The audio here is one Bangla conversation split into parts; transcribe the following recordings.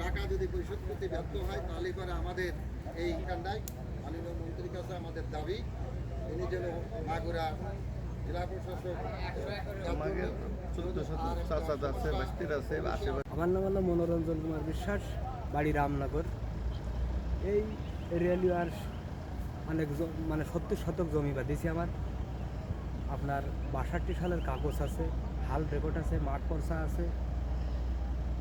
টাকা যদি পরিশোধ করতে ব্যর্থ হয় তাহলে পরে আমাদের এই কান্ডায় মাননীয় মন্ত্রীর কাছে আমাদের দাবি তিনি যেন মাগুরা জেলা প্রশাসক আমার নাম হলো মনোরঞ্জন কুমার বিশ্বাস বাড়ি রামনগর। এই রেলওয়ার অনেক মানে সত্তর শতক জমি বাঁধিয়েছি আমার। আপনার বাষট্টি সালের কাগজ আছে হাল রেকর্ড আছে মাঠ পর্চা আছে।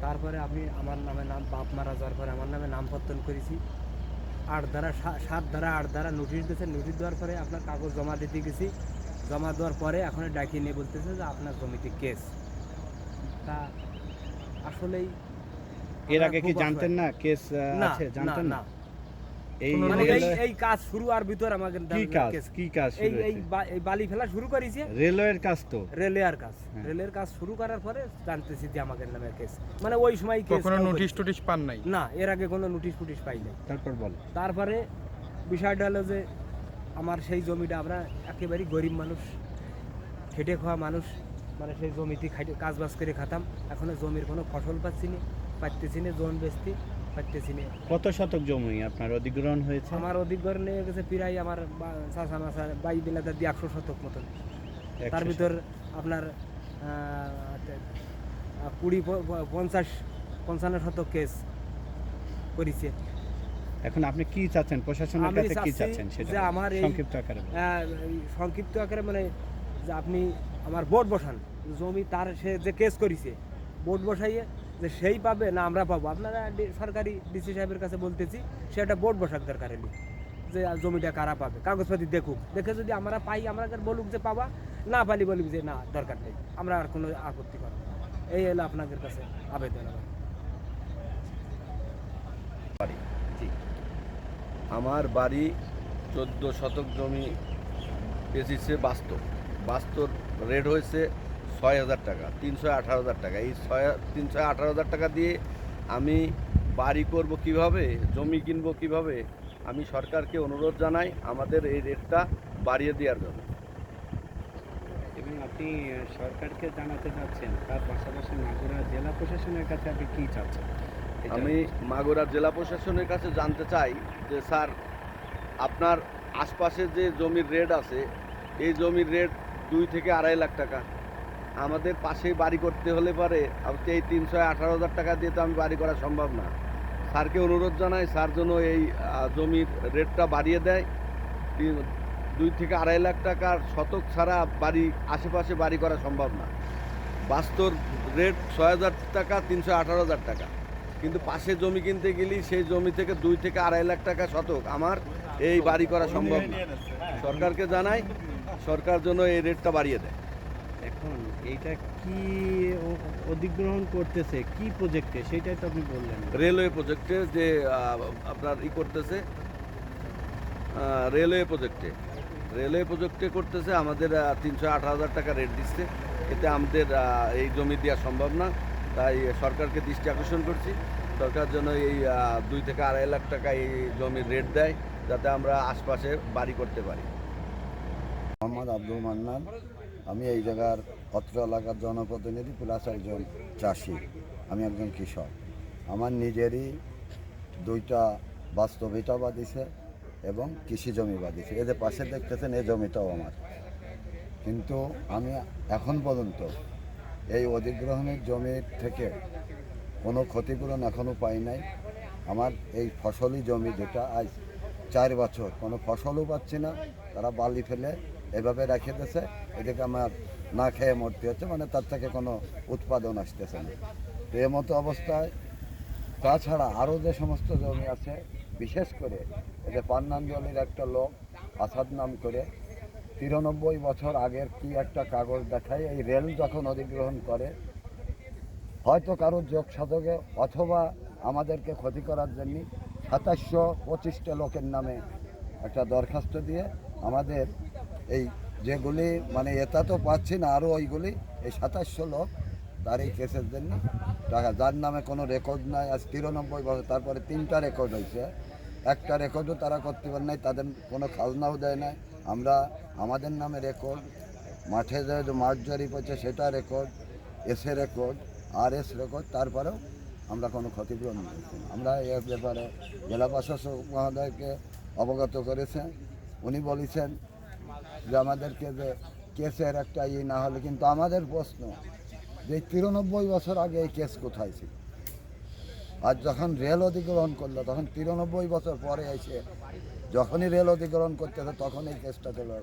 তারপরে আমি আমার নামে নাম বাপ মারা যাওয়ার পরে আমার নামে নাম পত্তন করেছি। আট দ্বারা সাত দ্বারা আট দ্বারা নোটিশ দিয়েছে। নোটিশ দেওয়ার পরে আপনার কাগজ জমা দিতে গেছি। জমা দেওয়ার পরে এখন ডাকিয়ে নিয়ে বলতেছে যে আপনার জমিতে কেস তা আসলেই এর আগে কি জানতেন না? কেস আছে? জানতেন না। এই মানে এই কাজ শুরু আর ভিতর আমাকে কি কাজ? কি কাজ এই এই হয়েছে? বা- এই বালি ফেলা শুরু করেছে। রেলওয়ের কাজ তো। রেলের কাজ। হ্যাঁ। রেলের কাজ শুরু করার পরে জানতেছি যে আমাকে নামে কেস। মানে ওই সময় কেস কখনো নোটিশ টুটিশ পান নাই? না এর আগে কোনো নোটিশ ফুটিশ পাই নাই। তারপর বল। তারপরে বিষয়টা হলো যে আমার সেই জমিটা আমরা একেবারেই গরিব মানুষ খেটে খাওয়া মানুষ মানে সেই জমিতে কাজ বাজ করে খাতাম। এখনও জমির কোনো ফসল পাচ্ছি না পাচ্তেছি না জোন বেচতে পাচ্তেছি না। কত শতক জমি আপনার অধিগ্রহণ হয়েছে? আমার অধিকর নিয়ে গেছে প্রায় আমার চাষা মাসা বাই বিলাতে দিয়ে একশো শতক মতন। তার ভিতর আপনার কুড়ি পঞ্চাশ পঞ্চান্ন শতক কেস করেছে। এখন আপনি কি চাচ্ছেন? প্রশাসনের কাছে কি চাচ্ছেন সেটা যে আমার সংক্ষিপ্ত আকারে বলুন। সংক্ষিপ্ত আকারে মানে যে আপনি আমার বোর্ড বসান। জমি তার সে যে কেস করেছে বোর্ড বসাইয়ে যে সেই পাবে না আমরা পাবো? আপনারা সরকারি ডিসি সাহেবের কাছে বলতেছি, সে একটা বোর্ড বসাক দরকার এলি, যে জমিটা কারা পাবে? কাগজপাতি দেখুক। দেখে যদি আমরা পাই, আমরা বলুক যে পাবা, না পালি বলুক যে না, দরকার নেই। আমরা আর কোনো আপত্তি করব। এই হলো আপনাদের কাছে আবেদন আমার। আমার বাড়ি চোদ্দ শতক জমি বেচিছে বাস্তব। বাস্তব রেট হয়েছে ছয় হাজার টাকা তিনশো আঠারো হাজার টাকা। এই ছয় তিনশো আঠারো হাজার টাকা দিয়ে আমি বাড়ি করব কীভাবে জমি কিনবো কীভাবে আমি সরকারকে অনুরোধ জানাই আমাদের এই রেটটা বাড়িয়ে দেওয়ার জন্য। এবং আপনি সরকারকে জানাতে চাচ্ছেন তার পাশাপাশি মাগুরা জেলা প্রশাসনের কাছে আপনি কী চাচ্ছেন? আমি মাগুরা জেলা প্রশাসনের কাছে জানতে চাই যে স্যার আপনার আশপাশে যে জমির রেট আছে এই জমির রেট দুই থেকে আড়াই লাখ টাকা। আমাদের পাশেই বাড়ি করতে হলে পারে এই তিনশো আঠারো হাজার টাকা দিয়ে তো আমি বাড়ি করা সম্ভব না। স্যারকে অনুরোধ জানাই, স্যার যেন এই জমির রেটটা বাড়িয়ে দেয়। দুই থেকে আড়াই লাখ টাকার শতক ছাড়া বাড়ি, আশেপাশে বাড়ি করা সম্ভব না। বাস্তর রেট ছয় হাজার টাকা, তিনশো আঠারো হাজার টাকা। কিন্তু পাশে জমি কিনতে গেলি সেই জমি থেকে দুই থেকে আড়াই লাখ টাকা শতক আমার এই বাড়ি করা সম্ভব না। সরকারকে জানাই, সরকার জন্য এই রেটটা বাড়িয়ে দেয়। এখন এইটা কি অধিগ্রহণ করতেছে? কি প্রজেক্টে সেটাই তো আপনি বললেন। রেলওয়ে প্রজেক্টে যে আপনার ই করতেছে রেলওয়ে প্রজেক্টে রেলওয়ে প্রজেক্টে করতেছে আমাদের তিনশো আঠারো হাজার টাকা রেট দিচ্ছে। এতে আমাদের এই জমি দেওয়া সম্ভব না। তাই সরকারকে দৃষ্টি আকর্ষণ করছি। সরকার যেন এই দুই থেকে আড়াই লাখ টাকা এই জমির রেট দেয় যাতে আমরা আশপাশে বাড়ি করতে পারি। মোহাম্মদ আব্দুল মান্নান। আমি এই জায়গার অত্র এলাকার জনপ্রতিনিধি প্লাস একজন চাষি, আমি একজন কৃষক। আমার নিজেরই দুইটা বাস্তব ইটা বাদিছে এবং কৃষি জমি বাদিছে এদের পাশে দেখতেছেন, এই জমিটাও আমার। কিন্তু আমি এখন পর্যন্ত এই অধিগ্রহণের জমির থেকে কোনো ক্ষতিপূরণ এখনও পাই নাই। আমার এই ফসলি জমি যেটা আজ চার বছর, কোনো ফসলও পাচ্ছি না। তারা বালি ফেলে এভাবে রেখে দিয়েছে এদিকে আমার না খেয়ে মরতে হচ্ছে মানে তার থেকে কোনো উৎপাদন আসতেছে না। তো এ মতো অবস্থায়, তাছাড়া আরও যে সমস্ত জমি আছে, বিশেষ করে এদের পান্নাঞ্জলির একটা লোক আসাদ নাম করে, তিরানব্বই বছর আগের কি একটা কাগজ দেখায়, এই রেল যখন অধিগ্রহণ করে, হয়তো কারোর যোগ সাধকে অথবা আমাদেরকে ক্ষতি করার জন্য সাতাশশো পঁচিশটা লোকের নামে একটা দরখাস্ত দিয়ে আমাদের এই যেগুলি মানে এটা তো পাচ্ছি না আরও ওইগুলি এই সাতাশশো লোক তার এই কেসের জন্য। টাকা যার নামে কোনো রেকর্ড নাই, আজ তিরানব্বই বছর, তারপরে তিনটা রেকর্ড হয়েছে। একটা রেকর্ডও তারা করতে পারে নাই, তাদের কোনো খাজনাও দেয় নাই। আমরা, আমাদের নামে রেকর্ড মাঠে যে মাছ জরিপ হচ্ছে সেটা রেকর্ড এসে রেকর্ড আর এস রেকর্ড তারপরেও আমরা কোনো ক্ষতিপূরণ না। আমরা এর ব্যাপারে জেলা প্রশাসক মহোদয়কে অবগত করেছেন। উনি বলেছেন যে আমাদেরকে যে কেসের একটা ইয়ে না হলে, কিন্তু আমাদের প্রশ্ন, যে তিরানব্বই বছর আগে এই কেস কোথায় ছিল? আর যখন রেল অধিগ্রহণ করল, তখন তিরানব্বই বছর পরে এসে যখনই রেল অধিগ্রহণ করতেছে, তখন এই কেসটা চলে।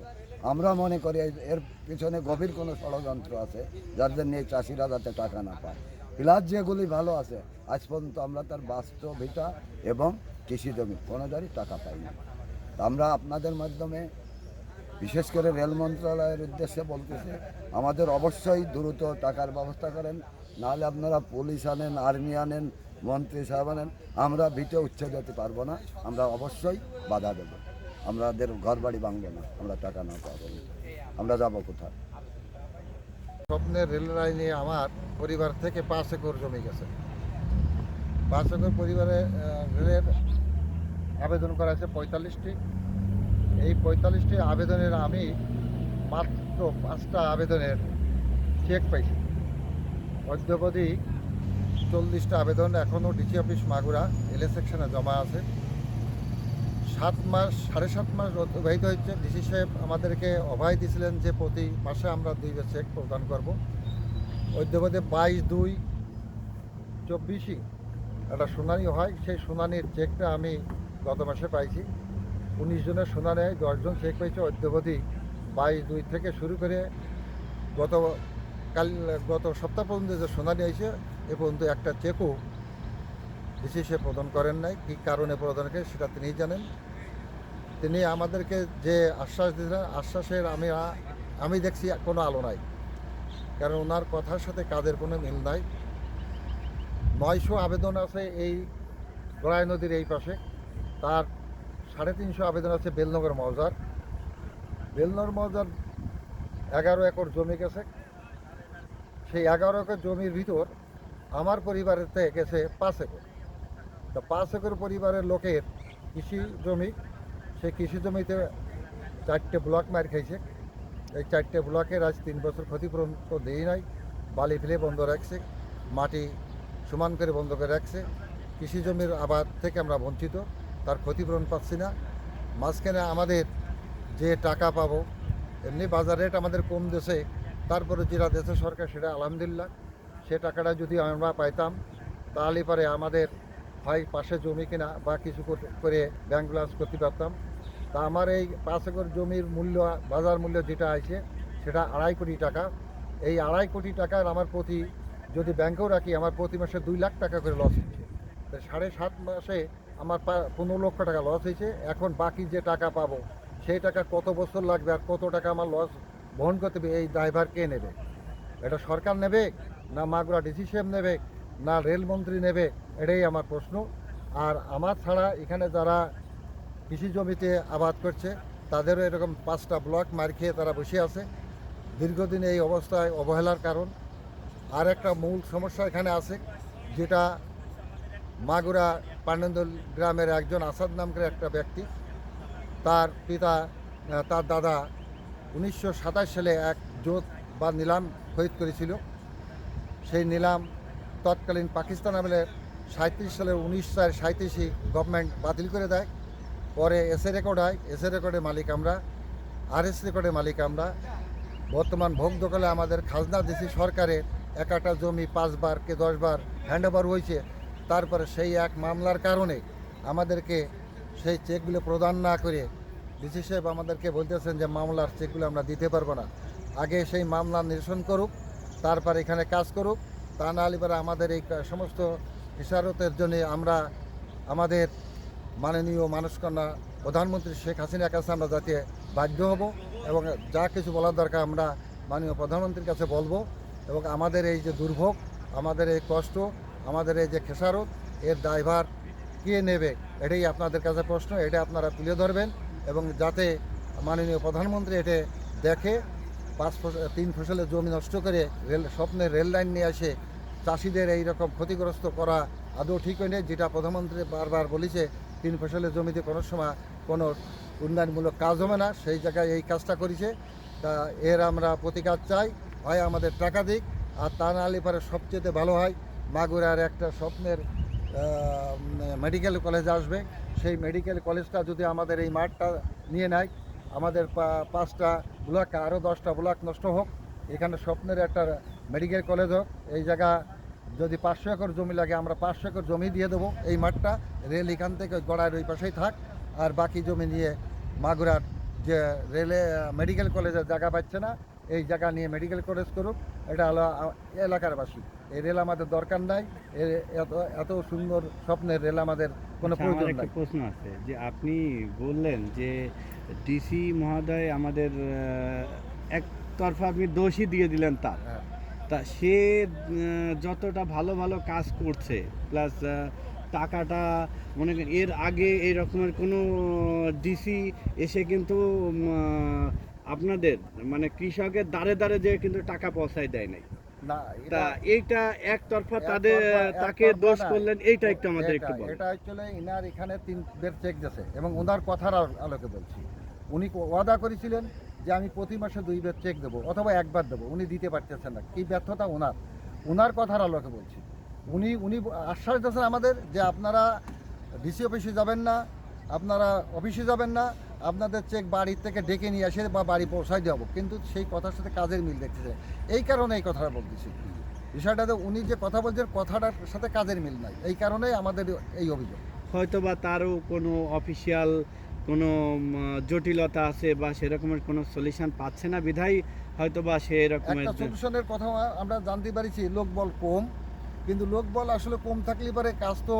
আমরা মনে করি এর পিছনে গভীর কোনো ষড়যন্ত্র আছে, যার জন্য এই চাষিরা যাতে টাকা না পায়। প্লাস যেগুলি ভালো আছে, আজ পর্যন্ত আমরা তার বাস্তবিতা এবং কৃষি জমি কোনোটারই টাকা পাই না আমরা আপনাদের মাধ্যমে বিশেষ করে রেল মন্ত্রণালয়ের উদ্দেশ্যে বলতেছে, আমাদের অবশ্যই দ্রুত টাকার ব্যবস্থা করেন, নাহলে আপনারা পুলিশ আনেন, আর্মি আনেন, মন্ত্রী সাহেব আনেন, আমরা ভিটে উচ্ছেদ হতে পারব না, আমরা অবশ্যই বাধা দেব। আমাদের ঘর বাড়ি ভাঙবো না, আমরা টাকা না পাবো। না। আমরা যাব কোথায়? স্বপ্নের রেল লাইনে আমার পরিবার থেকে পাঁচ একর জমি গেছে। পাঁচ একর পরিবারে রেলের আবেদন করা আছে পঁয়তাল্লিশটি। এই পঁয়তাল্লিশটি আবেদনের আমি মাত্র পাঁচটা আবেদনের চেক পাইছি। অদ্যবধি চল্লিশটা আবেদন এখনও ডিসি অফিস মাগুরা এলএ সেকশনে জমা আছে। সাত মাস, সাড়ে সাত মাস অতিবাহিত হচ্ছে ডিসি সাহেব আমাদেরকে অভয় দিয়েছিলেন যে প্রতি মাসে আমরা দুই চেক প্রদান করব। অদ্যবধি বাইশ দুই চব্বিশই একটা শুনানি হয়। সেই শুনানির চেকটা আমি গত মাসে পাইছি। উনিশ জনের শুনানি হয় দশজন চেক পেয়েছে অদ্যবধি। বাইশ দুই থেকে শুরু করে গত কাল, গত সপ্তাহ পর্যন্ত যে শুনানি হয়েছে এ পর্যন্ত একটা চেকও বিশেষে প্রদান করেন নাই। কী কারণে প্রদান করে সেটা তিনিই জানেন। তিনি আমাদেরকে যে আশ্বাস দিলেন আশ্বাসের আমি আমি দেখছি কোনো আলো নাই। কারণ ওনার কথার সাথে কাজের কোনো মিল নাই। নয়শো আবেদন আছে এই গড়াই নদীর এই পাশে। তার সাড়ে তিনশো আবেদন আছে বেলনগর মৌজার। বেলনগর মৌজার এগারো একর জমি গেছে। সেই এগারো একর জমির ভিতর আমার পরিবারেতে গেছে পাঁচ একর। তা পাঁচ একর পরিবারের লোকের কৃষি জমি, সেই কৃষি জমিতে চারটে ব্লক মার খাইছে। এই চারটে ব্লকের আজ তিন বছর ক্ষতিপূরণ তো দেই নাই। বালি ফেলে বন্ধ রাখছে, মাটি সমান করে বন্ধ করে রাখছে। কৃষি জমির আবাদ থেকে আমরা বঞ্চিত। তার ক্ষতিপূরণ পাচ্ছি না। মাঝখানে আমাদের যে টাকা পাবো, এমনি বাজার রেট আমাদের কম দেশে, তারপরে যেটা দেশে সরকার সেটা আলহামদুলিল্লাহ। সে টাকাটা যদি আমরা পাইতাম, তাহলে পরে আমাদের হয় পাশে জমি কিনা বা কিছু করে ব্যাংক ব্যালেন্স করতে পারতাম। তা আমার এই পাঁচ একর জমির মূল্য, বাজার মূল্য যেটা আছে, সেটা আড়াই কোটি টাকা। এই আড়াই কোটি টাকার আমার প্রতি, যদি ব্যাংকেও রাখি, আমার প্রতি মাসে দুই লাখ টাকা করে লস হচ্ছে। সাড়ে সাত মাসে আমার পনেরো লক্ষ টাকা লস হয়েছে। এখন বাকি যে টাকা পাবো, সেই টাকা কত বছর লাগবে আর কত টাকা আমার লস বহন করতে হবে, এই ড্রাইভার কে নেবে? এটা সরকার নেবে না মাগুরা ডিসি নেবে না রেলমন্ত্রী নেবে? এটাই আমার প্রশ্ন। আর আমার ছাড়া এখানে যারা কৃষি জমিতে আবাদ করছে, তাদেরও এরকম পাঁচটা ব্লক মার খেয়ে তারা বসে আছে। দীর্ঘদিন এই অবস্থায় অবহেলার কারণ। আর একটা মূল সমস্যা এখানে আছে, যেটা মাগুরা পান্ডন্দল গ্রামের একজন আসাদ নাম করে একটা ব্যক্তি। তার পিতা তার দাদা উনিশশো সাতাশ সালে এক জোত বা নিলাম খরিদ করেছিল। সেই নিলাম তৎকালীন পাকিস্তান আমলে সাঁত্রিশ সালে উনিশ চার সাঁত্রিশে গভর্নমেন্ট বাতিল করে দেয়। পরে এসএ রেকর্ড হয় এসএ রেকর্ডের মালিক আমরা, আর এস রেকর্ডের মালিক আমরা। বর্তমান ভোগ দখলে আমাদের খাজনা দিছি সরকারের এক একটা জমি পাঁচবার কে দশবার হ্যান্ড ওভার হয়েছে। তারপরে সেই এক মামলার কারণে আমাদেরকে সেই চেকগুলো প্রদান না করে ডিসি সাহেব আমাদেরকে বলতেছেন যে মামলার চেকগুলো আমরা দিতে পারব না। আগে সেই মামলা নিরসন করুক, তারপর এখানে কাজ করুক, তা না হলে আমাদের এই সমস্ত ইশারতের জন্য আমরা আমাদের মাননীয় মানুষকন্যা প্রধানমন্ত্রী শেখ হাসিনার কাছে আমরা যাতে বাধ্য হব এবং যা কিছু বলার দরকার আমরা মাননীয় প্রধানমন্ত্রীর কাছে বলব এবং আমাদের এই যে দুর্ভোগ, আমাদের এই কষ্ট আমাদের এই যে খেসারত, এর ড্রাইভার কে নেবে এটাই আপনাদের কাছে প্রশ্ন, এটা আপনারা তুলে ধরবেন এবং যাতে মাননীয় প্রধানমন্ত্রী এটা দেখে, পাঁচ তিন ফসলের জমি নষ্ট করে রেল স্বপ্নের রেল লাইন নিয়ে আসে, চাষিদের এই রকম ক্ষতিগ্রস্ত করা আদৌ ঠিক হয়নি, যেটা প্রধানমন্ত্রী বারবার বলেছে, তিন ফসলের জমিতে কোনো সময় কোনো উন্নয়নমূলক কাজ হবে না, সেই জায়গায় এই কাজটা করেছে। তা এর আমরা প্রতিকার চাই, হয় আমাদের টাকা দিক, আর তা না হলে পরে সবচেয়ে ভালো হয়। মাগুরার একটা স্বপ্নের মেডিকেল কলেজ আসবে। সেই মেডিকেল কলেজটা যদি আমাদের এই মাঠটা নিয়ে নেয়, আমাদের পাঁচটা ব্লক আরও দশটা ব্লক নষ্ট হোক, এখানে স্বপ্নের একটা মেডিকেল কলেজ হোক, এই জায়গা যদি পাঁচশো একর জমি লাগে, আমরা পাঁচশো একর জমি দিয়ে দেবো এই মাঠটা। রেল এখান থেকে গড়ার ওই পাশেই থাক, আর বাকি জমি নিয়ে মাগুরার যে রেলে মেডিকেল কলেজের জায়গা পাচ্ছে না এই জায়গা নিয়ে মেডিকেল কলেজ করুক এটা হলো আ- এলাকার বাসী এই রেল আমাদের দরকার নাই এত এত সুন্দর স্বপ্নের রেল আমাদের কোনো আচ্ছা, প্রয়োজন নাই। প্রশ্ন আছে যে আপনি বললেন যে ডিসি মহোদয় আমাদের একতরফা আপনি দোষী দিয়ে দিলেন তার। হ্যাঁ। তা সে যতটা ভালো ভালো কাজ করছে প্লাস টাকাটা মনে করেন এর আগে এই রকমের কোনো ডিসি এসে কিন্তু আপনাদের মানে কৃষকের দাঁড়ে দাঁড়ে যে কিন্তু টাকা পৌঁছায় দেয় নাই। না তা এটা- এইটা একতরফা তাদের তাকে দোষ করলেন এইটা একটু আমাদের একটু এটা অ্যাকচুয়ালি ইনার এখানে তিন বের চেক দিয়েছে এবং ওনার কথার আলোকে বলছি। উনি ওয়াদা করেছিলেন যে আমি প্রতি মাসে দুই বের চেক দেবো অথবা একবার দেবো। উনি দিতে পারতেছেন না। কি ব্যর্থতা ওনার? ওনার কথার আলোকে বলছি। উনি উনি আশ্বাস দিয়েছেন আমাদের যে আপনারা ডিসি অফিসে যাবেন না আপনারা অফিসে যাবেন না আপনাদের চেক বাড়ির থেকে ডেকে নিয়ে এসে বা বাড়ি পৌঁছায় দেবো কিন্তু সেই কথার সাথে কাজের মিল দেখতেছে। এই কারণে এই কথাটা বলতেছি। বিষয়টাতে উনি যে কথা বলছেন কথাটার সাথে কাজের মিল নাই। এই কারণেই আমাদের এই অভিযোগ। হয়তো বা তারও কোনো অফিসিয়াল কোনো জটিলতা আছে বা সেরকমের কোনো সলিউশন পাচ্ছে না বিধায় হয়তো বা সে রকমের একটা সলিউশনের কথা আমরা জানতে পারছি লোকবল কম। কিন্তু লোকবল আসলে কম থাকলে পরে কাজ তো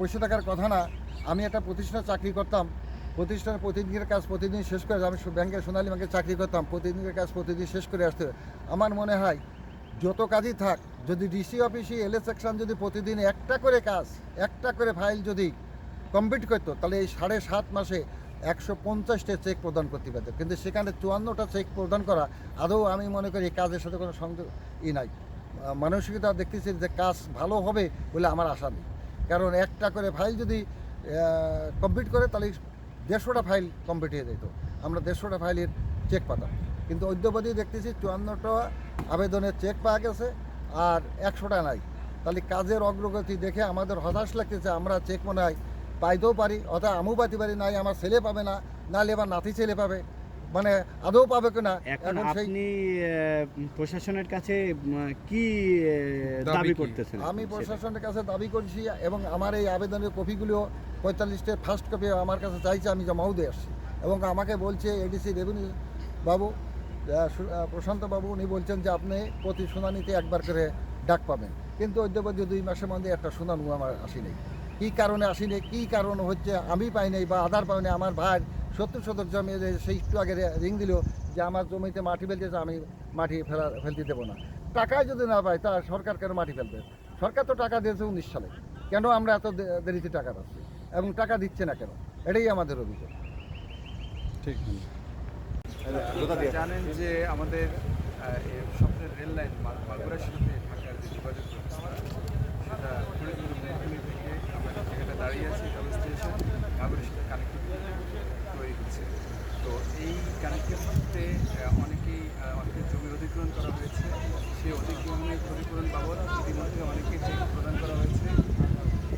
বসে থাকার কথা না। আমি একটা প্রতিষ্ঠানে চাকরি করতাম। প্রতিষ্ঠানের প্রতিদিনের কাজ প্রতিদিন শেষ করে আমি সু- ব্যাংকে সোনালী ব্যাংকে চাকরি করতাম, প্রতিদিনের কাজ প্রতিদিন শেষ করে আসতে আমার মনে হয়, যত কাজই থাক, যদি ডিসি অফিসে এলএ সেকশন যদি প্রতিদিন একটা করে কাজ, একটা করে ফাইল যদি কমপ্লিট করতো, তাহলে এই সাড়ে সাত মাসে একশো পঞ্চাশটা চেক প্রদান করতে পারত কিন্তু সেখানে চুয়ান্নটা চেক প্রদান করা, আদৌ আমি মনে করি কাজের সাথে কোনো সংযোগ ই নাই। মানসিকতা দেখতেছি যে কাজ ভালো হবে বলে আমার আশা নেই। কারণ একটা করে ফাইল যদি কমপ্লিট করে, তাহলে দেড়শোটা ফাইল কমপ্লিট হয়ে যেত। আমরা দেড়শোটা ফাইলের চেক পাতাম। কিন্তু অদ্যবধি দেখতেছি চুয়ান্নটা আবেদনের চেক পাওয়া গেছে আর একশোটা নাই। তাহলে কাজের অগ্রগতি দেখে আমাদের হতাশ লাগতেছে, আমরা চেক মনে হয় পাইতেও পারি অর্থাৎ আমিও পাইতে পারি, নাই আমার ছেলে পাবে না নাহলে এবার নাতি ছেলে পাবে। মানে আদৌ পাবে কিনা? এখন আপনি প্রশাসনের কাছে কি দাবি করতেছেন আমি প্রশাসনের কাছে দাবি করছি এবং আমার এই আবেদনের কপিগুলো পঁয়তাল্লিশটা ফার্স্ট কপি আমার কাছে চাইছে আমি জমাও দিয়ে আসছি। এবং আমাকে বলছে এডিসি রেভিনিউ বাবু প্রশান্ত বাবু উনি বলছেন যে আপনি প্রতি শুনানিতে একবার করে ডাক পাবেন। কিন্তু অদ্যবধি দুই মাসের মধ্যে একটা শুনানি আমার আসেনি। কী কারণে আসেনি কী কারণ হচ্ছে আমি পাই নাই বা আধার পাই নাই আমার ভাই সত্তর শতক জমি সেই একটু আগে রিং দিল যে আমার জমিতে মাটি ফেলতেছে আমি মাটি ফেলা ফেলতে দেবো না। টাকায় যদি না পাই তা সরকার কেন মাটি ফেলবে? সরকার তো টাকা দিয়েছে উনিশ সালে। কেন আমরা এত দে- দেরিতে টাকা পাচ্ছি? এবং টাকা দিচ্ছে না কেন? এটাই আমাদের অভিযোগ। ঠিক জানেন যে আমাদের স্বপ্নের রেল লাইন মা- সাথে ঢাকার যে যোগাযোগ ব্যবস্থা সেটা থেকে আমরা জায়গাটা দাঁড়িয়ে আছি রেল স্টেশন মাগুরার সাথে কানেক্টিভিটি তৈরি হচ্ছে তো এই মধ্যে অনেকেই অনেকের জমি অধিগ্রহণ করা হয়েছে। সেই অধিগ্রহণের ক্ষতিপূরণ বাবদ ইতিমধ্যে অনেকে চেক প্রদান করা হয়েছে।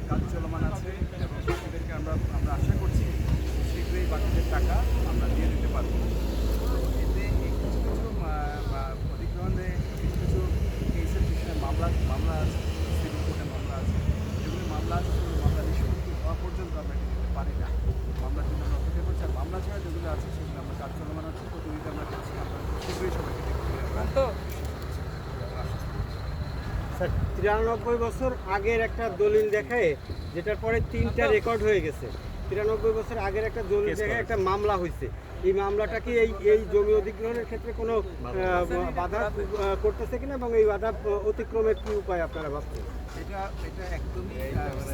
কাজ চলমান আছে এবং বাকিদেরকে আমরা আমরা আশা করছি, শীঘ্রই বাকিদের টাকা আমরা দিয়ে দিতে পারব তো এতে এই কিছু কিছু আহ, আহ, অধিগ্রহণে কিছু কিছু কেসের বিষয়ে মামলা মামলা আছে সিভিল কোর্টে মামলা আছে যেগুলো মামলা আছে সেগুলো মামলা নিষ্পত্তি হওয়া পর্যন্ত আমরা এটা দিতে পারি না মামলার জন্য আমরা অপেক্ষা করছি আর মামলা ছাড়া যেগুলো আছে সেগুলো আমরা কাজ চলমান আছে প্রতিনিধি আমরা করছি আমরা শীঘ্রই সবাইকে দেখতে স্যার তিরানব্বই বছর আগের একটা দলিল দেখায় যেটার পরে তিনটা রেকর্ড হয়ে গেছে। তিরানব্বই বছর আগের একটা দলিল দেখায় একটা মামলা হয়েছে। এই মামলাটা কি এই এই জমি অধিগ্রহণের ক্ষেত্রে কোনো বাধা করতেছে কিনা এবং এই বাধা অতিক্রমের কি উপায় আপনারা ভাবছেন? এটা এটা একদমই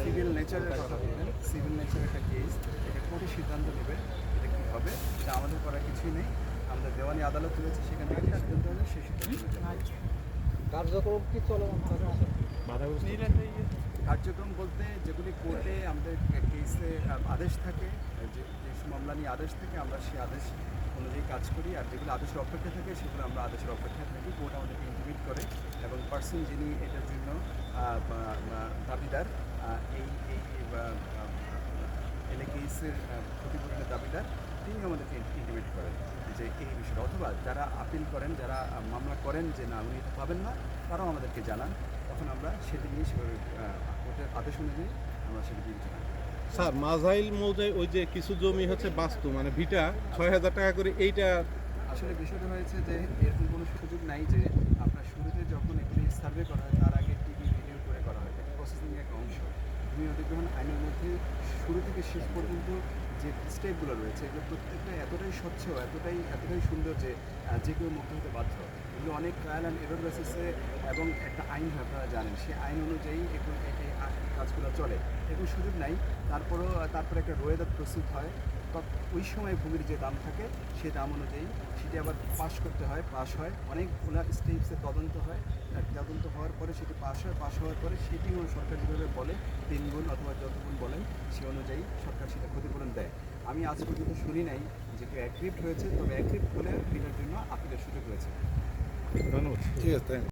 সিভিল নেচারের কথা বললেন সিভিল নেচারের একটা কেস এটা কোর্টে সিদ্ধান্ত নেবে এটা কী হবে এটা আমাদের করার কিছুই নেই। দেওয়ানি আদালত রয়েছে সেখান থেকে সিদ্ধান্ত হবে সেই সিদ্ধান্ত। কার্যক্রম কি চলমান? কার্যক্রম বলতে যেগুলি কোর্টে আমাদের কেসে আদেশ থাকে যে মামলা নিয়ে আদেশ থাকে আমরা সেই আদেশ অনুযায়ী কাজ করি আর যেগুলো আদেশের অপেক্ষা থাকে সেগুলো আমরা আদেশের অপেক্ষায় থাকি। কোর্ট আমাদেরকে ইন্টিমেট করে এবং পার্সন যিনি এটার জন্য দাবিদার এই এই এলএকেইসের ক্ষতিপূরণের দাবিদার তিনি আমাদেরকে ইন্টিমেট করেন। যে এই বিষয়টা অথবা যারা আপিল করেন যারা মামলা করেন যে না উনি পাবেন না তারাও আমাদেরকে জানান। তখন আমরা সেটি নিয়ে সেভাবে কোর্টের আদেশ অনুযায়ী আমরা সেটি বিবেচনা করি। স্যার মাঝাইল মৌজায় ওই যে কিছু জমি হচ্ছে বাস্তু মানে ভিটা ছয় হাজার টাকা করে এইটা আসলে বিষয়টা হয়েছে যে এরকম কোনো সুযোগ নাই যে আপনার শুরুতে যখন এগুলি সার্ভে করা হয় তার আগে টিভি ভিডিও করে করা হয়। এটা প্রসেসিংয়ের একটা অংশ। ভূমি অধিগ্রহণ আইনের মধ্যে শুরু থেকে শেষ পর্যন্ত যে স্টেপগুলো রয়েছে, এগুলো প্রত্যেকটা এতটাই স্বচ্ছ, এতটাই এতটাই সুন্দর যে যে কেউ মুক্ত হতে বাধ্য। এগুলো অনেক ট্রায়াল অ্যান্ড এরর বেসিসে এবং একটা আইন আপনারা জানেন। সেই আইন অনুযায়ী এগুলো কাজগুলো চলে। এগুলো সুযোগ নাই। তারপরেও, তারপরে একটা রোয়েদার প্রস্তুত হয়। তত- ওই সময় ভূমির যে দাম থাকে সেই দাম অনুযায়ী সেটি আবার পাস করতে হয় পাস হয়। অনেকগুলো স্টেপসে তদন্ত হয়। আর তদন্ত হওয়ার পরে সেটি পাস হয় পাস হওয়ার পরে সেটি কোনো সরকার যেভাবে বলে তিন গুণ অথবা যত গুণ বলেন সে অনুযায়ী সরকার সেটা ক্ষতিপূরণ দেয়। আমি আজ পর্যন্ত শুনি নাই যে কেউ অ্যাগ্রিপ্ট হয়েছে তবে অ্যাগ্রিপ্ট হলে এটার জন্য আপিলের সুযোগ রয়েছে। ধন্যবাদ। ঠিক আছে থ্যাংক